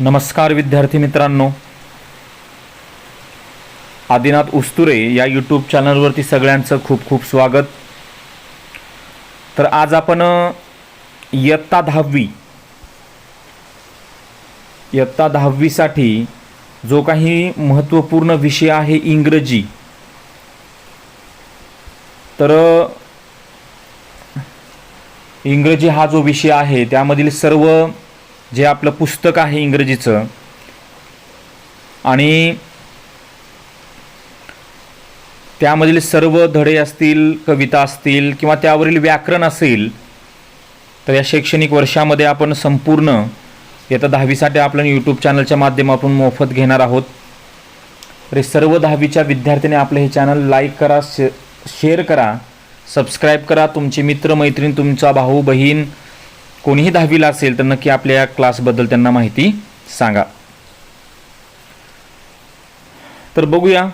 नमस्कार विद्यार्थी मित्रांनो. आदिनाथ उस्तुरे या यूट्यूब चॅनलवरती सगळ्यांचं खूप खूप स्वागत. तर आज आपण इयत्ता दहावी. इयत्ता दहावीसाठी जो काही महत्त्वपूर्ण विषय आहे इंग्रजी. तर इंग्रजी हा जो विषय आहे त्यामधील सर्व जे आपलं पुस्तक आहे इंग्रजीचं आणि त्यामधील सर्व धडे असतील कविता असतील किंवा त्यावरील व्याकरण असेल तर या शैक्षणिक वर्षामध्ये आपण संपूर्ण येत्या दहावीसाठी आपण यूट्यूब चॅनलच्या माध्यमातून मोफत घेणार आहोत. तरी सर्व दहावीच्या विद्यार्थ्यांनी आपलं हे चॅनल लाईक करा शे शेअर करा सबस्क्राईब करा. तुमचे मित्र मैत्रीण तुमचा भाऊ बहीण कोणीही दहावीला असेल तर नक्की आपल्या या क्लासबद्दल त्यांना माहिती सांगा. तर बघूया.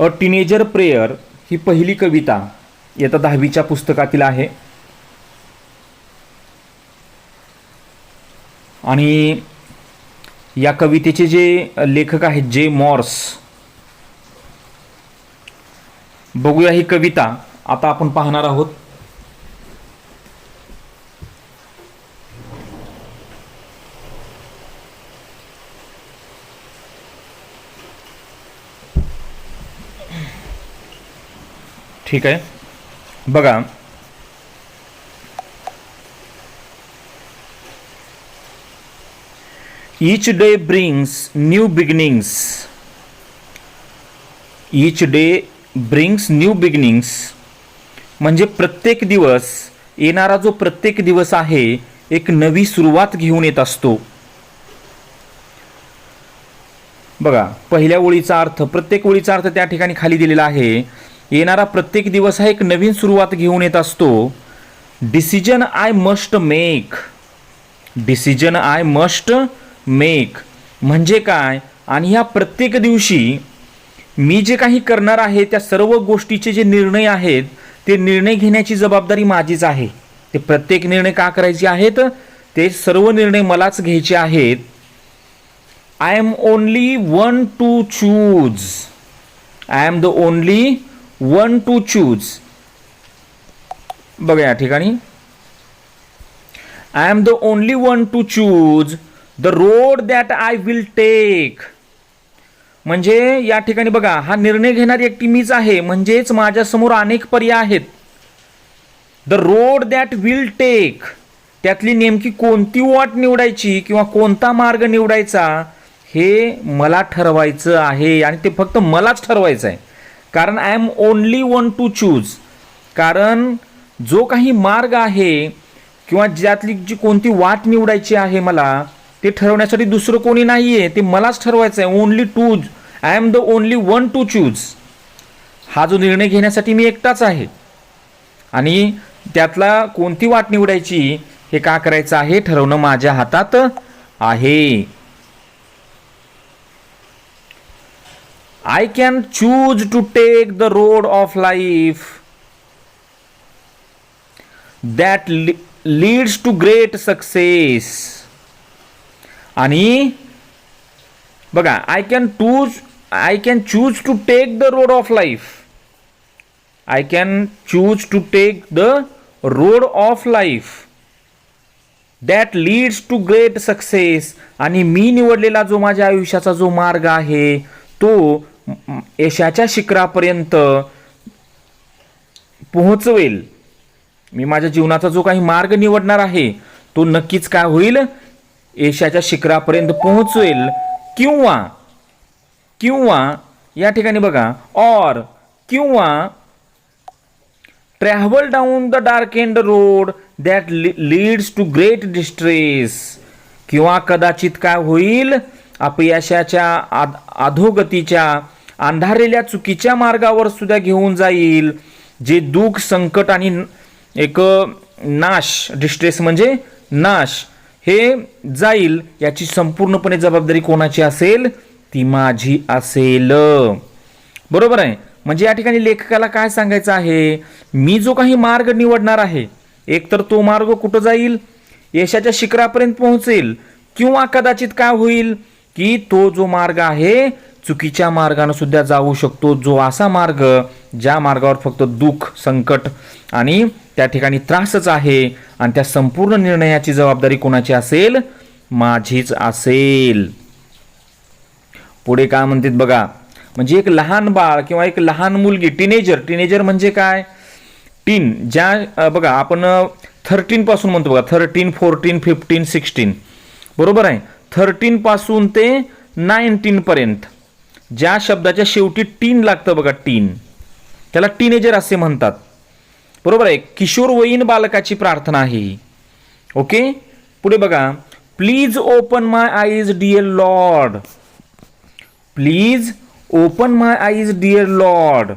अ टीनेजर प्रेयर ही पहिली कविता येत्या दहावीच्या पुस्तकातील आहे. आणि या कवितेचे जे लेखक आहेत जे मॉर्स. बघूया ही कविता. आता आपण पाहणार आहोत. ठीक आहे. बघा. Each day brings new beginnings. Each day brings new beginnings. म्हणजे प्रत्येक दिवस येणारा जो प्रत्येक दिवस आहे एक नवी सुरुवात घेऊन येत असतो. बघा पहिल्या ओळीचा अर्थ प्रत्येक ओळीचा अर्थ त्या ठिकाणी खाली दिलेला आहे. येणारा प्रत्येक दिवस हा एक नवीन सुरुवात घेऊन येत असतो. Decision I must make decision I must make म्हणजे काय? आणि ह्या प्रत्येक दिवशी मी जे काही करणार आहे त्या सर्व गोष्टीचे जे निर्णय आहेत ते निर्णय घेण्याची जबाबदारी माझीच आहे. ते प्रत्येक निर्णय का करायचे आहेत? ते सर्व निर्णय मलाच घ्यायचे आहेत. I am only one to choose I am the only one to choose बघा या ठिकाणी. I am the only one to choose the road that I will take म्हणजे या ठिकाणी बघा हा निर्णय घेणारी एकटी मीच आहे. म्हणजेच माझ्यासमोर अनेक पर्याय आहेत. The road that will take त्यातली नेमकी कोणती वाट निवडायची किंवा कोणता मार्ग निवडायचा हे मला ठरवायचं आहे. आणि ते फक्त मलाच ठरवायचं आहे कारण I am only one to choose कारण जो काही मार्ग आहे किंवा ज्यातली जी कोणती वाट निवडायची आहे मला ते ठरवण्यासाठी दुसरं कोणी नाही आहे ते मलाच ठरवायचं आहे. Only choose I am the only one to choose हा जो निर्णय घेण्यासाठी मी एकटाच आहे. आणि त्यातला कोणती वाट निवडायची हे का करायचं आहे ठरवणं माझ्या हातात आहे. I can choose to take the road of life that leads to great success आणि बघा I can choose I can choose to take the road of life I can choose to take the road of life that leads to great success आणि मी निवडलेला जो माझ्या आयुष्याचा जो मार्ग आहे तो यशाच्या शिखरापर्यंत पोहोचवेल. मी माझ्या जीवनाचा जो काही मार्ग निवडणार आहे तो नक्कीच काय होईल? यशाच्या शिखरापर्यंत पोहोचवेल किंवा किंवा या ठिकाणी बघा ऑर किंवा travel down the dark end road that leads to great distress किंवा कदाचित काय होईल? अपयशाच्या आद- अधोगतीच्या अंधारेल्या चुकीच्या मार्गावर सुद्धा घेऊन जाईल जे दुःख संकट आणि एक नाश डिस्ट्रेस म्हणजे नाश हे जाईल याची संपूर्णपणे जबाबदारी कोणाची असेल? ती माझी असेल. बरोबर आहे? म्हणजे या ठिकाणी लेखकाला काय सांगायचं आहे? मी जो काही मार्ग निवडणार आहे एकतर तो मार्ग कुठं जाईल? यशाच्या शिखरापर्यंत पोहोचेल किंवा कदाचित काय होईल? की तो जो मार्ग आहे चुकीच्या मार्गाने सुद्धा जाऊ शकतो. जो असा मार्ग ज्या मार्गावर फक्त दुःख संकट आणि त्या ठिकाणी त्रासच आहे आणि त्या संपूर्ण निर्णयाची जबाबदारी कोणाची असेल? माझीच असेल. पुढे काय म्हणतात बघा? म्हणजे एक लहान बाळ किंवा एक लहान मुलगी टीनेजर टीनेजर म्हणजे काय? टीन ज्या बघा आपण थर्टीनपासून म्हणतो बघा. थर्टीन फोर्टीन फिफ्टीन सिक्स्टीन बरोबर आहे? थर्टीन पासून ते नाईन्टीन पर्यंत. ज्या शब्दाच्या शेवटी टीन लागतं बघा टीन. त्याला टीनेजर असे म्हणतात. बरोबर आहे? किशोरवयीन बालकाची प्रार्थना आहे ही. ओके? पुढे बघा. Please open my eyes dear Lord please open my eyes dear Lord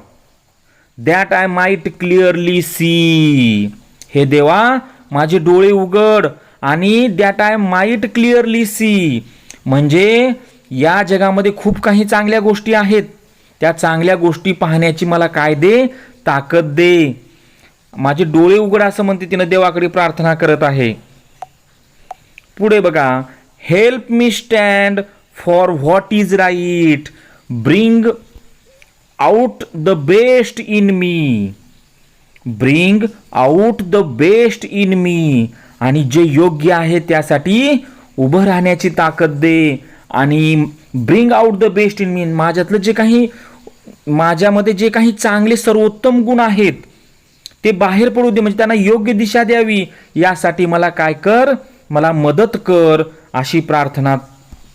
that I might clearly see हे देवा माझे डोळे उघड. आणि that I might clearly see म्हणजे या जगामध्ये खूप काही चांगल्या गोष्टी आहेत. त्या चांगल्या गोष्टी पाहण्याची मला काय दे ताकद दे. माझे डोळे उघड असं म्हणते तिनं देवाकडे प्रार्थना करत आहे. पुढे बघा. Help me stand for what is right bring out the best in me bring out the best in me आणि जे योग्य आहे त्यासाठी उभं राहण्याची ताकद दे आणि bring out the best in mean माझ्यातलं जे काही माझ्यामध्ये जे काही चांगले सर्वोत्तम गुण आहेत ते बाहेर पडू दे म्हणजे त्यांना योग्य दिशा द्यावी. यासाठी मला काय कर मला मदत कर अशी प्रार्थना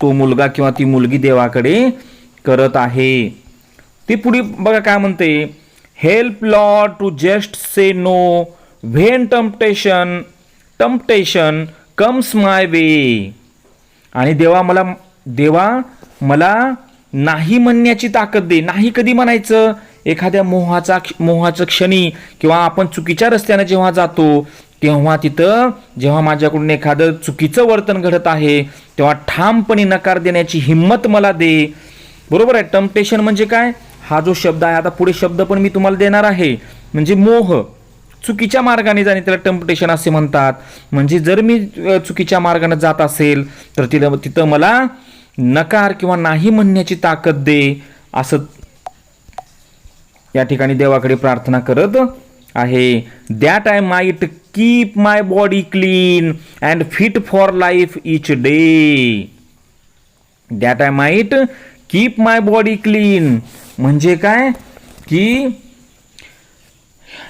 तो मुलगा किंवा ती मुलगी देवाकडे करत आहे. ती पुढे बघा काय म्हणते help law to just say no when temptation temptation comes my way आणि देवा मला देवा मला नाही म्हणण्याची ताकद दे. नाही कधी म्हणायचं? एखाद्या मोहाचा मोहाचं क्षणी किंवा आपण चुकीच्या रस्त्यानं जेव्हा जातो तेव्हा तिथं जेव्हा माझ्याकडून एखादं चुकीचं वर्तन घडत आहे तेव्हा ठामपणे नकार देण्याची हिंमत मला दे. बरोबर आहे? टम्पटेशन म्हणजे काय? हा जो शब्द आहे आता पुढे शब्द पण मी तुम्हाला देणार आहे. म्हणजे मोह. चुकीच्या मार्गाने जाणे त्याला टम्पटेशन असे म्हणतात. म्हणजे जर मी चुकीच्या मार्गाने जात असेल तर तिथं तिथं मला नकार किंवा नाही म्हणण्याची ताकद दे असं या ठिकाणी देवाकडे प्रार्थना करत आहे. That I might keep my body clean and fit for life each day that I might keep my body clean म्हणजे काय? की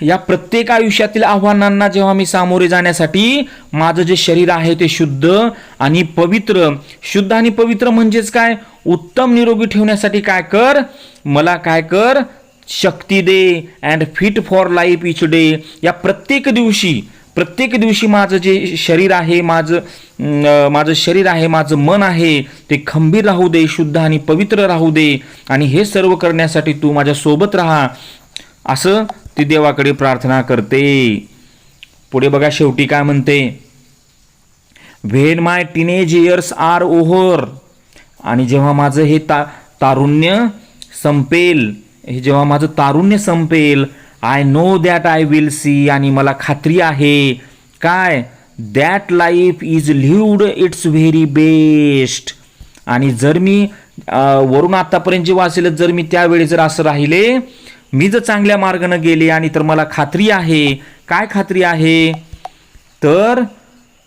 या प्रत्येक आयुष्यातील आव्हानांना जेव्हा मी सामोरे जाण्यासाठी माझं जे शरीर आहे ते शुद्ध आणि पवित्र शुद्ध आणि पवित्र म्हणजेच काय? उत्तम निरोगी ठेवण्यासाठी काय कर? मला काय कर? शक्ती दे and fit for life each day या प्रत्येक दिवशी प्रत्येक दिवशी माझं जे शरीर आहे माझं माझं शरीर आहे माझं मन आहे ते खंबीर राहू दे शुद्ध आणि पवित्र राहू दे. आणि हे सर्व करण्यासाठी तू माझ्यासोबत राहा. असं ती देवाकडे प्रार्थना करते. पुढे बघा शेवटी काय म्हणते. When my teenage years are over आणि जेव्हा माझं हे ता तारुण्य संपेल हे जेव्हा माझं तारुण्य संपेल I know that I will see आणि मला खात्री आहे. काय? That life is lived its very best आणि जर मी वरून आतापर्यंत जे वाचलेलं जर मी त्यावेळी जर असं राहिले मी जर चांगल्या मार्गानं गेले आणि तर मला खात्री आहे काय खात्री आहे? तर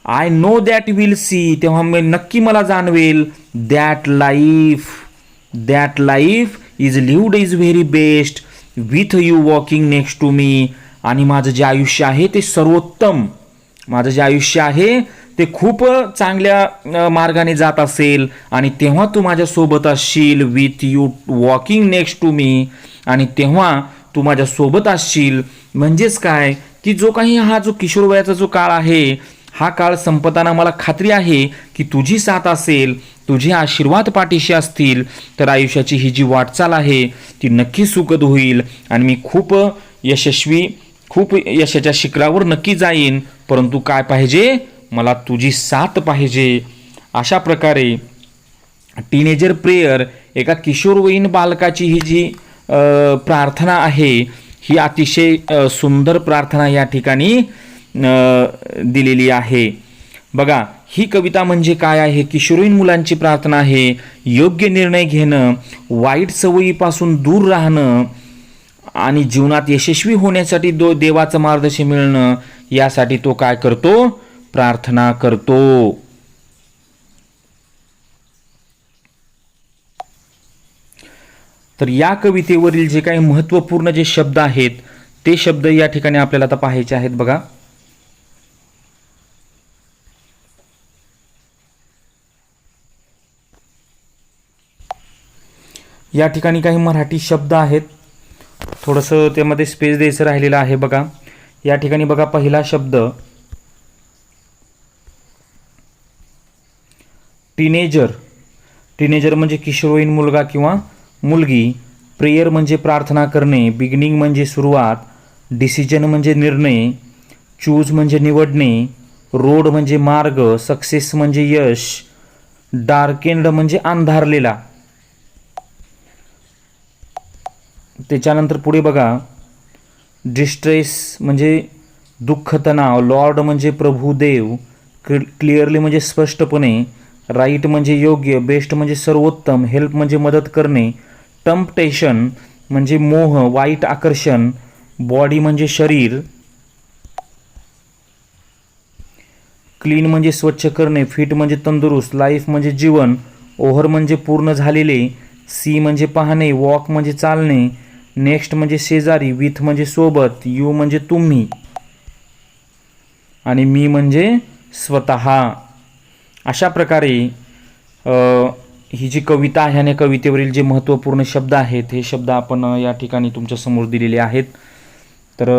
I know that will see तेव्हा मी नक्की मला जाणवेल that life that life is lived is very best with you walking next to me आणि माझं जे आयुष्य आहे ते सर्वोत्तम. माझं जे आयुष्य आहे ते खूप चांगल्या मार्गाने जात असेल. आणि तेव्हा तू माझ्यासोबत असशील with you walking next to me आणि तेव्हा तू माझ्या सोबत असशील. म्हणजेच काय? की जो काही हा जो किशोरवयाचा जो काळ आहे हा काळ संपताना मला खात्री आहे की तुझी साथ असेल तुझे आशीर्वाद पाठीशी असतील तर आयुष्याची ही जी वाटचाल आहे ती नक्की सुखद होईल आणि मी खूप यशस्वी खूप यशाच्या शिखरावर नक्की जाईन. परंतु काय पाहिजे? मला तुझी साथ पाहिजे. अशा प्रकारे टीनेजर प्रेयर एका किशोरवयीन बालकाची ही जी प्रार्थना आहे ही अतिशय सुंदर प्रार्थना या ठिकाणी दिलेली आहे. बघा ही कविता म्हणजे काय आहे? किशोरीन मुलांची प्रार्थना आहे योग्य निर्णय घेणं वाईट सवयीपासून दूर राहणं आणि जीवनात यशस्वी होण्यासाठी दो देवाचं मार्गदर्शन मिळणं यासाठी तो काय करतो? प्रार्थना करतो. तर या कवितेवरील जे काही महत्त्वपूर्ण जे शब्द आहेत ते शब्द या ठिकाणी आपल्याला आता पाहायचे आहेत बघा. या ठिकाणी काही मराठी शब्द आहेत. थोडंसं त्यामध्ये स्पेस द्यायचं राहिलेलं आहे बघा. या ठिकाणी बघा पहिला शब्द. टीनेजर टीनेजर म्हणजे किशोरवयीन मुलगा किंवा मुलगी प्रेयर म्हणजे प्रार्थना करणे बिगिनिंग म्हणजे सुरुवात डिसिजन म्हणजे निर्णय चूज म्हणजे निवडणे रोड म्हणजे मार्ग सक्सेस म्हणजे यश डार्केंड म्हणजे अंधारलेला. त्याच्यानंतर पुढे बघा डिस्ट्रेस म्हणजे दुःख तणाव लॉर्ड म्हणजे प्रभू देव क्लिअरली म्हणजे स्पष्टपणे राईट म्हणजे योग्य बेस्ट म्हणजे सर्वोत्तम हेल्प म्हणजे मदत करणे टम्पटेशन म्हणजे मोह वाईट आकर्षण बॉडी म्हणजे शरीर क्लीन म्हणजे स्वच्छ करणे फिट म्हणजे तंदुरुस्त लाईफ म्हणजे जीवन ओव्हर म्हणजे पूर्ण झालेले सी म्हणजे पाहणे वॉक म्हणजे चालणे नेक्स्ट म्हणजे शेजारी विथ म्हणजे सोबत यू म्हणजे तुम्ही आणि मी म्हणजे स्वतः. अशा प्रकारे ही जी कविता आहे आणि कवितेवरील जे महत्त्वपूर्ण शब्द आहेत हे शब्द आपण या ठिकाणी तुमच्यासमोर दिलेले आहेत. तर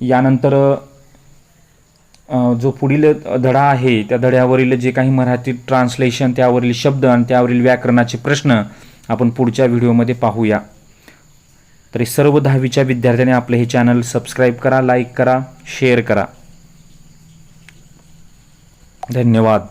यानंतर जो पुढील धडा आहे त्या धड्यावरील जे काही मराठी ट्रान्सलेशन त्यावरील शब्द आणि त्यावरील व्याकरणाचे प्रश्न आपण पुढच्या व्हिडिओमध्ये पाहूया. तरी सर्व दहावीच्या विद्यार्थ्यांनी आपले हे चॅनल सबस्क्राईब करा लाईक करा शेअर करा. धन्यवाद.